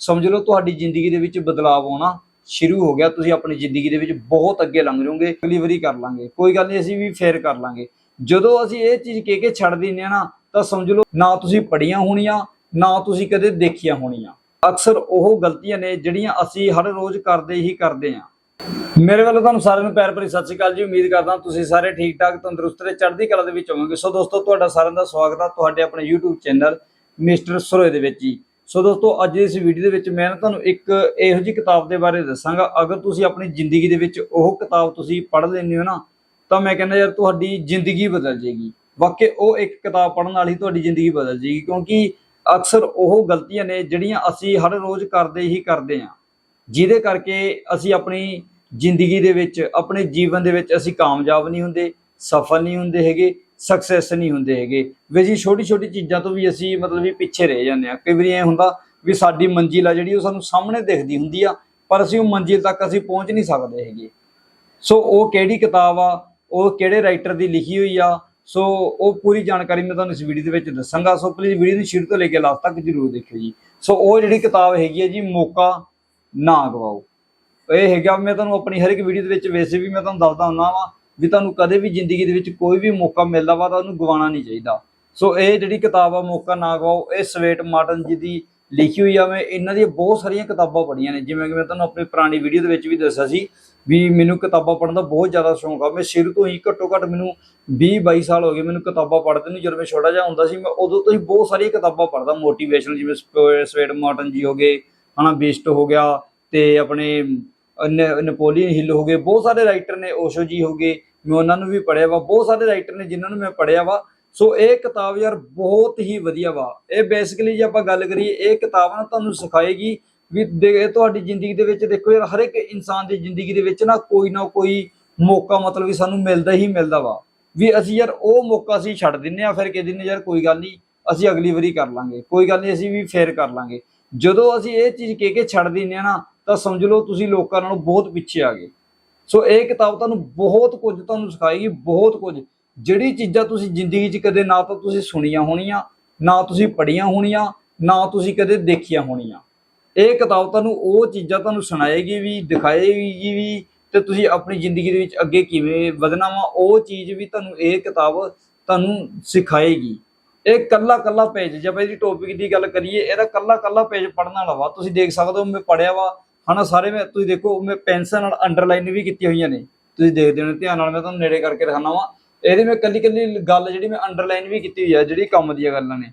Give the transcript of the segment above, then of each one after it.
ਸਮਝ ਲਓ ਤੁਹਾਡੀ ਜ਼ਿੰਦਗੀ ਦੇ ਵਿੱਚ ਬਦਲਾਅ ਆਉਣਾ ਸ਼ੁਰੂ ਹੋ ਗਿਆ, ਤੁਸੀਂ ਆਪਣੀ ਜ਼ਿੰਦਗੀ ਦੇ ਵਿੱਚ ਬਹੁਤ ਅੱਗੇ ਲੰਘ ਜਾਓਗੇ ਅਗਲੀ ਵਾਰੀ ਕਰ ਲਾਂਗੇ। ਕੋਈ ਗੱਲ ਨਹੀਂ, ਅਸੀਂ ਵੀ ਫੇਰ ਕਰ ਲਾਂਗੇ। ਜਦੋਂ ਅਸੀਂ ਇਹ ਚੀਜ਼ ਕਹਿ ਕੇ ਛੱਡ ਦਿੰਦੇ ਆ ਨਾ, ਤਾਂ ਸਮਝ ਲਓ ਨਾ ਤੁਸੀਂ ਪੜੀਆਂ ਹੋਣੀਆਂ, ਨਾ ਤੁਸੀਂ ਕਦੇ ਦੇਖੀਆਂ ਹੋਣੀਆਂ। ਅਕਸਰ ਉਹ ਗਲਤੀਆਂ ਨੇ ਜਿਹੜੀਆਂ ਅਸੀਂ ਹਰ ਰੋਜ਼ ਕਰਦੇ ਹੀ ਕਰਦੇ ਆ ਮੇਰੇ ਵੱਲੋਂ ਤੁਹਾਨੂੰ ਸਾਰਿਆਂ ਨੂੰ ਪਿਆਰ ਭਰੀ ਸਤਿ ਸ਼੍ਰੀ ਅਕਾਲ ਜੀ। ਉਮੀਦ ਕਰਦਾ ਤੁਸੀਂ ਸਾਰੇ ਠੀਕ ਠਾਕ ਤੰਦਰੁਸਤ ਤੇ ਚੜ੍ਹਦੀ ਕਲਾ ਦੇ ਵਿੱਚ ਹੋਵੋਗੇ। ਸੋ ਦੋਸਤੋ, ਤੁਹਾਡਾ ਸਾਰਿਆਂ ਦਾ ਸਵਾਗਤ ਆ ਤੁਹਾਡੇ ਆਪਣੇ YouTube ਚੈਨਲ ਮਿਸਟਰ ਸਰੋਏ ਦੇ ਵਿੱਚ ਜੀ। ਸੋ ਦੋਸਤੋ, ਅੱਜ ਇਸ ਵੀਡੀਓ ਦੇ ਵਿੱਚ ਮੈਂ ਨਾ ਤੁਹਾਨੂੰ ਇੱਕ ਇਹੋ ਜਿਹੀ ਕਿਤਾਬ ਦੇ ਬਾਰੇ ਦੱਸਾਂਗਾ। ਅਗਰ ਤੁਸੀਂ ਆਪਣੀ ਜ਼ਿੰਦਗੀ ਦੇ ਵਿੱਚ ਉਹ ਕਿਤਾਬ ਤੁਸੀਂ ਪੜ੍ਹ ਲੈਂਦੇ ਹੋ ਨਾ, ਤਾਂ ਮੈਂ ਕਹਿੰਦਾ ਯਾਰ ਤੁਹਾਡੀ ਜ਼ਿੰਦਗੀ ਬਦਲ ਜੇਗੀ ਵਾਕਈ ਉਹ ਇੱਕ ਕਿਤਾਬ ਪੜ੍ਹਨ ਨਾਲ ਹੀ ਤੁਹਾਡੀ ਜ਼ਿੰਦਗੀ ਬਦਲ ਜੇਗੀ ਕਿਉਂਕਿ ਅਕਸਰ ਉਹ ਗਲਤੀਆਂ ਨੇ ਜਿਹੜੀਆਂ ਅਸੀਂ ਹਰ ਰੋਜ਼ ਕਰਦੇ ਹੀ ਕਰਦੇ ਹਾਂ, ਜਿਹਦੇ ਕਰਕੇ ਅਸੀਂ ਆਪਣੀ ਜ਼ਿੰਦਗੀ ਦੇ ਵਿੱਚ, ਆਪਣੇ ਜੀਵਨ ਦੇ ਵਿੱਚ ਅਸੀਂ ਕਾਮਯਾਬ ਨਹੀਂ ਹੁੰਦੇ, ਸਫਲ ਨਹੀਂ ਹੁੰਦੇ ਹੈਗੇ। ਸਕਸੈਸ ਨਹੀਂ ਹੁੰਦੇ ਹੈਗੇ। ਵੀ ਜੀ ਛੋਟੀ ਛੋਟੀ ਚੀਜ਼ਾਂ ਤੋਂ ਵੀ ਅਸੀਂ ਮਤਲਬ ਵੀ ਪਿੱਛੇ ਰਹਿ ਜਾਂਦੇ ਆ ਕਈ ਵਾਰੀ ਐ ਹੁੰਦਾ ਵੀ ਸਾਡੀ ਮੰਜ਼ਿਲ ਆ ਜਿਹੜੀ ਉਹ ਸਾਨੂੰ ਸਾਹਮਣੇ ਦਿਖਦੀ ਹੁੰਦੀ ਆ, ਪਰ ਅਸੀਂ ਉਹ ਮੰਜ਼ਿਲ ਤੱਕ ਅਸੀਂ ਪਹੁੰਚ ਨਹੀਂ ਸਕਦੇ ਹੈਗੇ। ਸੋ ਉਹ ਕਿਹੜੀ ਕਿਤਾਬ ਆ, ਉਹ ਕਿਹੜੇ ਰਾਈਟਰ ਦੀ ਲਿਖੀ ਹੋਈ ਆ, ਸੋ ਉਹ ਪੂਰੀ ਜਾਣਕਾਰੀ ਮੈਂ ਤੁਹਾਨੂੰ ਇਸ ਵੀਡੀਓ ਦੇ ਵਿੱਚ ਦੱਸਾਂਗਾ। ਸੋ ਪਲੀਜ਼ ਵੀਡੀਓ ਨੂੰ ਸ਼ੁਰੂ ਤੋਂ ਲੈ ਕੇ ਲਾਸਟ ਤੱਕ ਜਰੂਰ ਦੇਖਿਓ ਜੀ। ਸੋ ਉਹ ਜਿਹੜੀ ਕਿਤਾਬ ਹੈਗੀ ਹੈ ਜੀ, ਮੌਕਾ ਨਾ ਗਵਾਓ ਇਹ ਹੈਗਾ, ਮੈਂ ਤੁਹਾਨੂੰ ਆਪਣੀ ਹਰ ਇੱਕ ਵੀਡੀਓ ਦੇ ਵਿੱਚ ਵੈਸੇ ਵੀ ਮੈਂ ਤੁਹਾਨੂੰ ਦੱਸਦਾ ਹੁੰਦਾ ਵਾਂ ਵੀ ਤੁਹਾਨੂੰ ਕਦੇ ਵੀ ਜ਼ਿੰਦਗੀ ਦੇ ਵਿੱਚ ਕੋਈ ਵੀ ਮੌਕਾ ਮਿਲਦਾ ਵਾ ਤਾਂ ਉਹਨੂੰ ਗਵਾਉਣਾ ਨਹੀਂ ਚਾਹੀਦਾ। ਸੋ ਇਹ ਜਿਹੜੀ ਕਿਤਾਬ ਆ, ਮੌਕਾ ਨਾ ਗਵਾਓ, ਇਹ ਸਵੇਟ ਮਾਰਟਨ ਜੀ ਦੀ ਲਿਖੀ ਹੋਈ ਆ, ਮੈਂ ਇਹਨਾਂ ਦੀਆਂ ਬਹੁਤ ਸਾਰੀਆਂ ਕਿਤਾਬਾਂ ਪੜ੍ਹੀਆਂ ਨੇ। ਜਿਵੇਂ ਕਿ ਮੈਂ ਤੁਹਾਨੂੰ ਆਪਣੀ ਪੁਰਾਣੀ ਵੀਡੀਓ ਦੇ ਵਿੱਚ ਵੀ ਦੱਸਿਆ ਸੀ ਵੀ ਮੈਨੂੰ ਕਿਤਾਬਾਂ ਪੜ੍ਹਨ ਦਾ ਬਹੁਤ ਜ਼ਿਆਦਾ ਸ਼ੌਂਕ ਆ। ਮੈਂ ਸ਼ੁਰੂ ਤੋਂ ਹੀ ਘੱਟੋ ਘੱਟ ਮੈਨੂੰ 20 22 ਸਾਲ ਹੋ ਗਏ ਮੈਨੂੰ ਕਿਤਾਬਾਂ ਪੜ੍ਹਦੇ ਨੂੰ। ਜਦੋਂ ਮੈਂ ਛੋਟਾ ਜਿਹਾ ਹੁੰਦਾ ਸੀ, ਮੈਂ ਉਦੋਂ ਤੋਂ ਹੀ ਬਹੁਤ ਸਾਰੀਆਂ ਕਿਤਾਬਾਂ ਪੜ੍ਹਦਾ। ਮੋਟੀਵੇਸ਼ਨਲ ਜਿਵੇਂ ਸਵੇਟ ਮਾਰਟਨ ਜੀ ਹੋ ਗਏ, ਹਨਾ, ਬੇਸਟ ਹੋ ਗਿਆ ਤੇ ਆਪਣੇ ਨੈਪੋਲੀਅਨ ਹਿੱਲ ਹੋ ਗਏ, ਬਹੁਤ ਸਾਰੇ ਰਾਈਟਰ ਨੇ, ਓਸ਼ੋ ਜੀ ਹੋ ਗਏ, ਮੈਂ ਉਹਨਾਂ ਨੂੰ ਵੀ ਪੜ੍ਹਿਆ ਵਾ, ਬਹੁਤ ਸਾਰੇ ਰਾਈਟਰ ਨੇ ਜਿਨ੍ਹਾਂ ਨੂੰ ਮੈਂ ਪੜ੍ਹਿਆ ਵਾ। ਸੋ ਇਹ ਕਿਤਾਬ ਯਾਰ ਬਹੁਤ ਹੀ ਵਧੀਆ ਵਾ। ਇਹ ਬੇਸਿਕਲੀ ਜੇ ਆਪਾਂ ਗੱਲ ਕਰੀਏ, ਇਹ ਕਿਤਾਬ ਨਾ ਤੁਹਾਨੂੰ ਸਿਖਾਏਗੀ ਵੀ ਦੇ- ਇਹ ਤੁਹਾਡੀ ਜ਼ਿੰਦਗੀ ਦੇ ਵਿੱਚ ਦੇਖੋ ਯਾਰ, ਹਰ ਇੱਕ ਇਨਸਾਨ ਦੀ ਜ਼ਿੰਦਗੀ ਦੇ ਵਿੱਚ ਨਾ ਕੋਈ ਨਾ ਕੋਈ ਮੌਕਾ ਮਤਲਬ ਵੀ ਸਾਨੂੰ ਮਿਲਦਾ ਹੀ ਮਿਲਦਾ ਵਾ। ਵੀ ਅਸੀਂ ਯਾਰ ਉਹ ਮੌਕਾ ਅਸੀਂ ਛੱਡ ਦਿੰਨੇ ਆ, ਫਿਰ ਕਹਿੰਦੇ ਨੇ ਯਾਰ ਕੋਈ ਗੱਲ ਨਹੀਂ, ਅਸੀਂ ਅਗਲੀ ਵਾਰੀ ਕਰ ਲਾਂਗੇ। ਕੋਈ ਗੱਲ ਨਹੀਂ, ਅਸੀਂ ਵੀ ਫੇਰ ਕਰ ਲਾਂਗੇ। ਜਦੋਂ ਅਸੀਂ ਇਹ ਚੀਜ਼ ਕਹਿ ਕੇ ਛੱਡ ਦਿੰਨੇ ਆ ਨਾ ਤਾਂ ਸਮਝ ਲਓ ਤੁਸੀਂ ਲੋਕਾਂ ਨਾਲੋਂ ਬਹੁਤ ਪਿੱਛੇ ਆ ਗਏ। ਸੋ ਇਹ ਕਿਤਾਬ ਤੁਹਾਨੂੰ ਬਹੁਤ ਕੁਝ ਤੁਹਾਨੂੰ ਸਿਖਾਏਗੀ, ਬਹੁਤ ਕੁਝ। ਜਿਹੜੀ ਚੀਜ਼ਾਂ ਤੁਸੀਂ ਜ਼ਿੰਦਗੀ 'ਚ ਕਦੇ ਨਾ ਤਾਂ ਤੁਸੀਂ ਸੁਣੀਆਂ ਹੋਣੀਆਂ, ਨਾ ਤੁਸੀਂ ਪੜ੍ਹੀਆਂ ਹੋਣੀਆਂ, ਨਾ ਤੁਸੀਂ ਕਦੇ ਦੇਖੀਆਂ ਹੋਣੀਆਂ। ਇਹ ਕਿਤਾਬ ਤੁਹਾਨੂੰ ਉਹ ਚੀਜ਼ਾਂ ਤੁਹਾਨੂੰ ਸੁਣਾਏਗੀ ਵੀ, ਦਿਖਾਏਗੀ ਵੀ ਤੇ ਤੁਸੀਂ ਆਪਣੀ ਜ਼ਿੰਦਗੀ ਦੇ ਵਿੱਚ ਅੱਗੇ ਕਿਵੇਂ ਵਧਣਾ ਵਾ, ਉਹ ਚੀਜ਼ ਵੀ ਤੁਹਾਨੂੰ ਇਹ ਕਿਤਾਬ ਤੁਹਾਨੂੰ ਸਿਖਾਏਗੀ। ਇਹ ਕੱਲਾ ਕੱਲਾ ਪੇਜ ਜੇ ਆਪਾਂ ਇਹਦੀ ਟੌਪਿਕ ਦੀ ਗੱਲ ਕਰੀਏ, ਇਹਦਾ ਕੱਲਾ ਕੱਲਾ ਪੇਜ ਪੜਨ ਵਾਲਾ ਵਾ। ਤੁਸੀਂ ਦੇਖ ਸਕਦੇ ਹੋ ਮੈਂ ਪੜਿਆ ਵਾ ਹਨਾ, ਸਾਰੇ ਮੈਂ ਤੁਸੀਂ ਦੇਖੋ, ਮੈਂ ਪੈਨਸਲ ਨਾਲ ਅੰਡਰਲਾਈਨ ਵੀ ਕੀਤੀਆਂ ਹੋਈਆਂ ਨੇ। ਤੁਸੀਂ ਦੇਖਦੇ ਹੋ ਧਿਆਨ ਨਾਲ ਮੈਂ ਤੁਹਾਨੂੰ ਨੇੜੇ ਕਰਕੇ ਦਿਖਾਣਾ ਵਾ। ਇਹਦੇ ਮੈਂ ਕੱਲੀ ਕੱਲੀ ਗੱਲ ਜਿਹੜੀ ਮੈਂ ਅੰਡਰਲਾਈਨ ਵੀ ਕੀਤੀ ਹੋਈ ਆ, ਜਿਹੜੀ ਕੰਮ ਦੀਆਂ ਗੱਲਾਂ ਨੇ।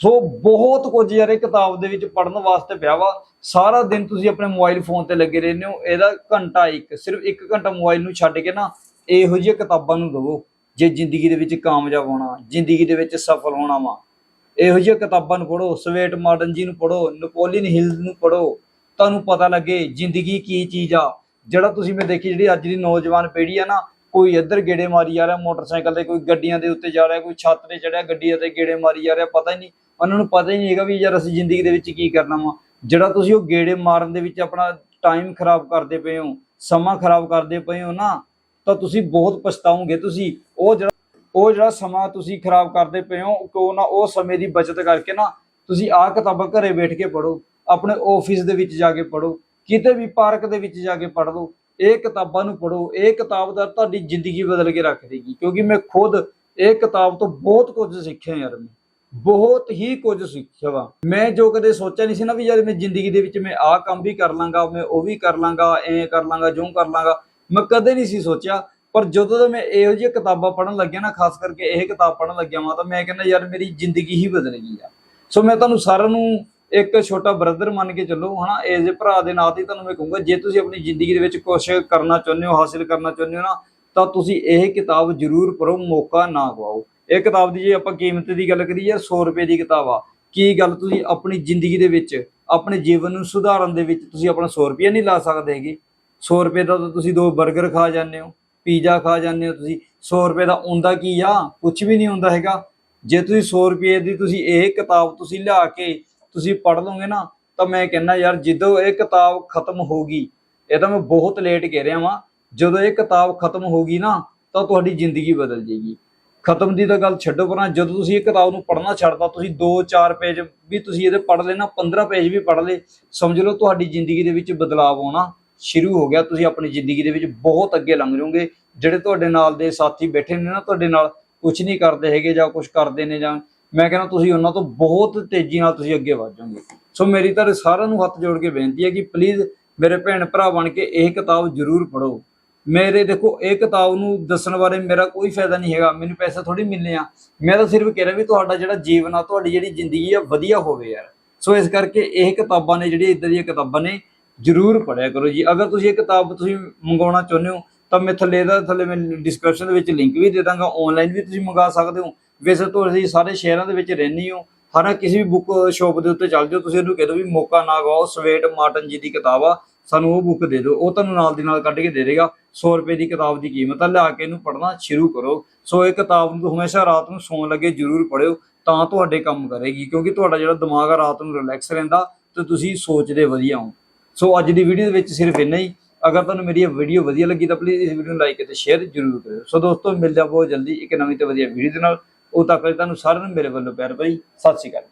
ਸੋ ਬਹੁਤ ਕੁਝ ਯਾਰ ਇਹ ਕਿਤਾਬ ਦੇ ਵਿੱਚ ਪੜਨ ਵਾਸਤੇ ਪਿਆ ਵਾ। ਸਾਰਾ ਦਿਨ ਤੁਸੀਂ ਆਪਣੇ ਮੋਬਾਈਲ ਫੋਨ ਤੇ ਲੱਗੇ ਰਹਿੰਦੇ ਹੋ। ਇਹਦਾ ਘੰਟਾ ਇੱਕ, ਸਿਰਫ ਇੱਕ ਘੰਟਾ ਮੋਬਾਈਲ ਨੂੰ ਛੱਡ ਕੇ ਨਾ ਇਹੋ ਜਿਹੀਆਂ ਕਿਤਾਬਾਂ ਨੂੰ ਦਵੋ, ਜੇ ਜ਼ਿੰਦਗੀ ਦੇ ਵਿੱਚ ਕਾਮਯਾਬ ਹੋਣਾ, ਜ਼ਿੰਦਗੀ ਦੇ ਵਿੱਚ ਸਫਲ ਹੋਣਾ ਵਾ। ਇਹੋ ਜਿਹੀਆਂ ਕਿਤਾਬਾਂ ਨੂੰ ਪੜੋ ਸਵੇਟ ਮਾਰਡਨ ਜੀ ਨੂੰ ਪੜੋ ਨਪੋਲੀਅਨ ਹਿਲ ਨੂੰ ਪੜੋ ਤੁਹਾਨੂੰ ਪਤਾ ਲੱਗੇ ਜ਼ਿੰਦਗੀ ਕੀ ਚੀਜ਼ ਆ। ਜਿਹੜਾ ਤੁਸੀਂ ਮੈਂ ਦੇਖੀ ਜਿਹੜੀ ਅੱਜ ਦੀ ਨੌਜਵਾਨ ਪੀੜ੍ਹੀ ਆ ਨਾ, ਕੋਈ ਇੱਧਰ ਗੇੜੇ ਮਾਰੀ ਜਾ ਰਿਹਾ, ਮੋਟਰਸਾਈਕਲ ਤੇ ਕੋਈ ਗੱਡੀਆਂ ਦੇ ਉੱਤੇ ਜਾ ਰਿਹਾ, ਕੋਈ ਛੱਤ ਤੇ ਚੜਿਆ ਗੱਡੀਆਂ ਤੇ ਗੇੜੇ ਮਾਰੀ ਜਾ ਰਿਹਾ, ਪਤਾ ਹੀ ਨਹੀਂ। ਉਹਨਾਂ ਨੂੰ ਪਤਾ ਹੀ ਨਹੀਂ ਹੈਗਾ ਵੀ ਯਾਰ ਅਸੀਂ ਜ਼ਿੰਦਗੀ ਦੇ ਵਿੱਚ ਕੀ ਕਰਨਾ ਵਾ। ਜਿਹੜਾ ਤੁਸੀਂ ਉਹ ਗੇੜੇ ਮਾਰਨ ਦੇ ਵਿੱਚ ਆਪਣਾ ਟਾਈਮ ਖਰਾਬ ਕਰਦੇ ਪਏ ਹੋ, ਸਮਾਂ ਖਰਾਬ ਕਰਦੇ ਪਏ ਹੋ ਨਾ, ਤਾਂ ਤੁਸੀਂ ਬਹੁਤ ਪਛਤਾਓਗੇ। ਤੁਸੀਂ ਉਹ ਜਿਹੜਾ ਉਹ ਜਿਹੜਾ ਸਮਾਂ ਤੁਸੀਂ ਖਰਾਬ ਕਰਦੇ ਪਏ ਹੋ, ਕਿਉਂ ਨਾ ਉਹ ਸਮੇਂ ਦੀ ਬਚਤ ਕਰਕੇ ਨਾ, ਤੁਸੀਂ ਆਹ ਕਿਤਾਬਾਂ ਘਰੇ ਬੈਠ ਕੇ ਪੜੋ ਆਪਣੇ ਆਫਿਸ ਦੇ ਵਿੱਚ ਜਾ ਕੇ ਪੜੋ ਕਿਤੇ ਵੀ ਪਾਰਕ ਦੇ ਵਿੱਚ ਜਾ ਕੇ ਪੜ੍ਹ ਲਓ, ਇਹ ਕਿਤਾਬਾਂ ਨੂੰ ਪੜੋ ਇਹ ਕਿਤਾਬ ਦਾ ਤੁਹਾਡੀ ਜ਼ਿੰਦਗੀ ਬਦਲ ਕੇ ਰੱਖ ਦੇਗੀ, ਕਿਉਂਕਿ ਮੈਂ ਖੁਦ ਇਹ ਕਿਤਾਬ ਤੋਂ ਬਹੁਤ ਕੁਝ ਸਿੱਖਿਆ ਯਾਰ ਮੈਂ, ਬਹੁਤ ਹੀ ਕੁਝ ਸਿੱਖਿਆ ਵਾ। ਮੈਂ ਜੋ ਕਦੇ ਸੋਚਿਆ ਨਹੀਂ ਸੀ ਨਾ ਵੀ ਯਾਰ ਮੈਂ ਜ਼ਿੰਦਗੀ ਦੇ ਵਿੱਚ ਮੈਂ ਆਹ ਕੰਮ ਵੀ ਕਰ ਲਾਂਗਾ, ਮੈਂ ਉਹ ਵੀ ਕਰ ਲਾਂਗਾ, ਐਂ ਕਰ ਲਾਂਗਾ, ਜੋ ਕਰ ਲਾਂਗਾ, ਮੈਂ ਕਦੇ ਨਹੀਂ ਸੀ ਸੋਚਿਆ, ਪਰ ਜਦੋਂ ਤੋਂ ਮੈਂ ਇਹੋ ਜਿਹੀਆਂ ਕਿਤਾਬਾਂ ਪੜਨ ਲੱਗਿਆ ਨਾ, ਖਾਸ ਕਰਕੇ ਇਹ ਕਿਤਾਬ ਪੜ੍ਹਨ ਲੱਗਿਆ ਮੈਂ ਤਾਂ ਮੈਂ ਕਹਿੰਦਾ ਯਾਰ ਮੇਰੀ ਜ਼ਿੰਦਗੀ ਹੀ ਬਦਲ ਗਈ ਆ। ਸੋ ਮੈਂ ਤੁਹਾਨੂੰ ਸਾਰਿਆਂ ਨੂੰ ਇੱਕ ਛੋਟਾ ਬ੍ਰਦਰ ਮੰਨ ਕੇ ਚੱਲੋ, ਹਨਾ ਐਜ਼ ਅ ਭਰਾ ਦੇ ਨਾਤੇ ਹੀ ਤੁਹਾਨੂੰ ਮੈਂ ਕਹੂੰਗਾ, ਜੇ ਤੁਸੀਂ ਆਪਣੀ ਜ਼ਿੰਦਗੀ ਦੇ ਵਿੱਚ ਕੁਝ ਕਰਨਾ ਚਾਹੁੰਦੇ ਹੋ, ਹਾਸਿਲ ਕਰਨਾ ਚਾਹੁੰਦੇ ਹੋ ਨਾ, ਤਾਂ ਤੁਸੀਂ ਇਹ ਕਿਤਾਬ ਜ਼ਰੂਰ ਪੜੋ ਮੌਕਾ ਨਾ ਗਵਾਓ ਇਹ ਕਿਤਾਬ ਦੀ ਜੇ ਆਪਾਂ ਕੀਮਤ ਦੀ ਗੱਲ ਕਰੀਏ ਯਾਰ 100 ਰੁਪਏ ਦੀ ਕਿਤਾਬ ਆ। ਕੀ ਗੱਲ ਤੁਸੀਂ ਆਪਣੀ ਜ਼ਿੰਦਗੀ ਦੇ ਵਿੱਚ, ਆਪਣੇ ਜੀਵਨ ਨੂੰ ਸੁਧਾਰਨ ਦੇ ਵਿੱਚ ਤੁਸੀਂ ਆਪਣਾ 100 ਰੁਪਏ ਨਹੀਂ ਲਾ ਸਕਦੇ ਹੈਗੇ? 100 ਰੁਪਏ ਦਾ ਤਾਂ ਤੁਸੀਂ ਦੋ 버ਗਰ ਖਾ ਜਾਂਦੇ ਹੋ ਪੀਜ਼ਾ ਖਾ ਜਾਂਦੇ ਹੋ ਤੁਸੀਂ 100 ਰੁਪਏ ਦਾ ਹੁੰਦਾ ਕੀ ਆ? ਕੁਝ ਵੀ ਨਹੀਂ ਹੁੰਦਾ ਹੈਗਾ। ਜੇ ਤੁਸੀਂ 100 ਰੁਪਏ ਦੀ ਤੁਸੀਂ ਇਹ ਕਿਤਾਬ ਤੁਸੀਂ ਲਿਆ ਕੇ ਤੁਸੀਂ ਪੜ੍ਹ ਲਓਗੇ ਨਾ, ਤਾਂ ਮੈਂ ਕਹਿੰਦਾ ਯਾਰ ਜਦੋਂ ਇਹ ਕਿਤਾਬ ਖਤਮ ਹੋਗੀ ਇਹ ਤਾਂ ਮੈਂ ਬਹੁਤ ਲੇਟ ਕਹਿ ਰਿਹਾ ਵਾਂ, ਜਦੋਂ ਇਹ ਕਿਤਾਬ ਖਤਮ ਹੋਗੀ ਨਾ, ਤਾਂ ਤੁਹਾਡੀ ਜ਼ਿੰਦਗੀ ਬਦਲ ਜੇਗੀ ਖਤਮ ਦੀ ਤਾਂ ਗੱਲ ਛੱਡੋ ਪਰਾਂ, ਜਦੋਂ ਤੁਸੀਂ ਇਹ ਕਿਤਾਬ ਨੂੰ ਪੜ੍ਹਨਾ ਛੱਡਤਾ, ਤੁਸੀਂ 2-4 ਪੇਜ ਵੀ ਤੁਸੀਂ ਇਹਦੇ ਪੜ੍ਹ ਲੈਣਾ 15 ਪੇਜ ਵੀ ਪੜ੍ਹ ਲਏ, ਸਮਝ ਲਓ ਤੁਹਾਡੀ ਜ਼ਿੰਦਗੀ ਦੇ ਵਿੱਚ ਬਦਲਾਅ ਆਉਣਾ ਸ਼ੁਰੂ ਹੋ ਗਿਆ, ਤੁਸੀਂ ਆਪਣੀ ਜ਼ਿੰਦਗੀ ਦੇ ਵਿੱਚ ਬਹੁਤ ਅੱਗੇ ਲੰਘ ਜਾਓਗੇ। ਜਿਹੜੇ ਤੁਹਾਡੇ ਨਾਲ ਦੇ ਸਾਥੀ ਬੈਠੇ ਨੇ ਨਾ, ਤੁਹਾਡੇ ਨਾਲ ਕੁਝ ਨਹੀਂ ਕਰਦੇ ਹੈਗੇ ਜਾਂ ਕੁਝ ਕਰਦੇ ਨੇ ਜਾਂ ਮੈਂ ਕਹਿੰਦਾ ਤੁਸੀਂ ਉਹਨਾਂ ਤੋਂ ਬਹੁਤ ਤੇਜ਼ੀ ਨਾਲ ਤੁਸੀਂ ਅੱਗੇ ਵਧ ਜਾਓਗੇ। ਸੋ ਮੇਰੀ ਤਾਂ ਸਾਰਿਆਂ ਨੂੰ ਹੱਥ ਜੋੜ ਕੇ ਬੇਨਤੀ ਹੈ ਕਿ ਪਲੀਜ਼ ਮੇਰੇ ਭੈਣ ਭਰਾ ਬਣ ਕੇ ਇਹ ਕਿਤਾਬ ਜ਼ਰੂਰ ਪੜੋ ਮੇਰੇ ਦੇਖੋ, ਇਹ ਕਿਤਾਬ ਨੂੰ ਦੱਸਣ ਬਾਰੇ ਮੇਰਾ ਕੋਈ ਫਾਇਦਾ ਨਹੀਂ ਹੈਗਾ। ਮੈਨੂੰ ਪੈਸਾ ਥੋੜੀ ਮਿਲਨੇ ਆ। ਮੈਂ ਤਾਂ ਸਿਰਫ ਕਹਿ ਰਿਹਾ ਵੀ ਤੁਹਾਡਾ ਜਿਹੜਾ ਜੀਵਨ ਆ, ਤੁਹਾਡੀ ਜਿਹੜੀ ਜ਼ਿੰਦਗੀ ਆ, ਵਧੀਆ ਹੋਵੇ ਯਾਰ। ਸੋ ਇਸ ਕਰਕੇ ਇਹ ਕਿਤਾਬਾਂ ਨੇ, ਜਿਹੜੀਆਂ ਇਦਾਂ ਦੀਆਂ ਕਿਤਾਬਾਂ ਨੇ, ਜ਼ਰੂਰ ਪੜਿਆ ਕਰੋ ਜੀ। ਅਗਰ ਤੁਸੀਂ ਇਹ ਕਿਤਾਬ ਤੁਸੀਂ ਮੰਗਵਾਉਣਾ ਚਾਹੁੰਦੇ ਹੋ, ਤਾਂ ਮੈਂ ਥੱਲੇ ਦਾ, ਥੱਲੇ ਮੈਂ ਡਿਸਕ੍ਰਿਪਸ਼ਨ ਦੇ ਵਿੱਚ ਲਿੰਕ ਵੀ ਦੇ ਦਾਂਗਾ। ਆਨਲਾਈਨ ਵੀ ਤੁਸੀਂ ਮੰਗਾ ਸਕਦੇ ਹੋ। ਵੈਸੇ ਤਾਂ ਤੁਸੀਂ ਸਾਰੇ ਸ਼ਹਿਰਾਂ ਦੇ ਵਿੱਚ ਰਹਿੰਦੇ ਹੋ। ਹਨਾ ਕਿਸੇ ਵੀ ਬੁੱਕ ਸ਼ਾਪ ਦੇ ਉੱਤੇ ਚੱਲ ਜਾਓ, ਤੁਸੀਂ ਉਹਨੂੰ ਕਹਿ ਦਿਓ ਵੀ ਮੌਕਾ ਨਾ ਗਵਾਓ ਸਵੇਟ ਮਾਰਟਨ ਜੀ ਦੀ ਕਿਤਾਬ ਆ, ਸਾਨੂੰ ਉਹ ਬੁੱਕ ਦੇ ਦਿਓ। ਉਹ ਤੁਹਾਨੂੰ ਨਾਲ ਦੀ ਨਾਲ ਕੱਢ ਕੇ ਦੇ ਦੇਗਾ। 100 ਰੁਪਏ ਦੀ ਕਿਤਾਬ ਦੀ ਕੀਮਤ ਆ, ਲਿਆ ਕੇ ਇਹਨੂੰ ਪੜ੍ਹਨਾ ਸ਼ੁਰੂ ਕਰੋ। ਸੋ ਇਹ ਕਿਤਾਬ ਨੂੰ ਹਮੇਸ਼ਾ ਰਾਤ ਨੂੰ ਸੌਣ ਲੱਗੇ ਜ਼ਰੂਰ ਪੜ੍ਹਿਓ, ਤਾਂ ਤੁਹਾਡੇ ਕੰਮ ਕਰੇਗੀ, ਕਿਉਂਕਿ ਤੁਹਾਡਾ ਜਿਹੜਾ ਦਿਮਾਗ ਆ, ਰਾਤ ਨੂੰ ਰਿਲੈਕਸ ਰਹਿੰਦਾ ਤੇ ਤੁਸੀਂ ਸੋਚਦੇ ਵਧੀਆ ਹੋ। ਸੋ ਅੱਜ ਦੀ ਵੀਡੀਓ ਦੇ ਵਿੱਚ ਸਿਰਫ ਇੰਨਾ ਹੀ। ਅਗਰ ਤੁਹਾਨੂੰ ਮੇਰੀ ਇਹ ਵੀਡੀਓ ਵਧੀਆ ਲੱਗੀ ਤਾਂ ਪਲੀਜ਼ ਇਸ ਵੀਡੀਓ ਨੂੰ ਲਾਈਕ ਅਤੇ ਸ਼ੇਅਰ ਜ਼ਰੂਰ ਕਰਿਓ। ਸੋ ਦੋਸਤੋ, ਮਿਲਦੇ ਹਾਂ ਬਹੁਤ ਜਲਦੀ ਇੱਕ ਨਵੀਂ ਤੇ ਵਧੀਆ ਵੀਡੀਓ ਦੇ ਨਾਲ। ਉਹ ਤੱਕ ਲਈ ਤੁਹਾਨੂੰ ਸਾਰਿਆਂ ਨੂੰ ਮੇਰੇ ਵੱਲੋਂ ਪਿਆਰ ਭਰੀ ਸਤਿ ਸ਼੍ਰੀ ਅਕਾਲ।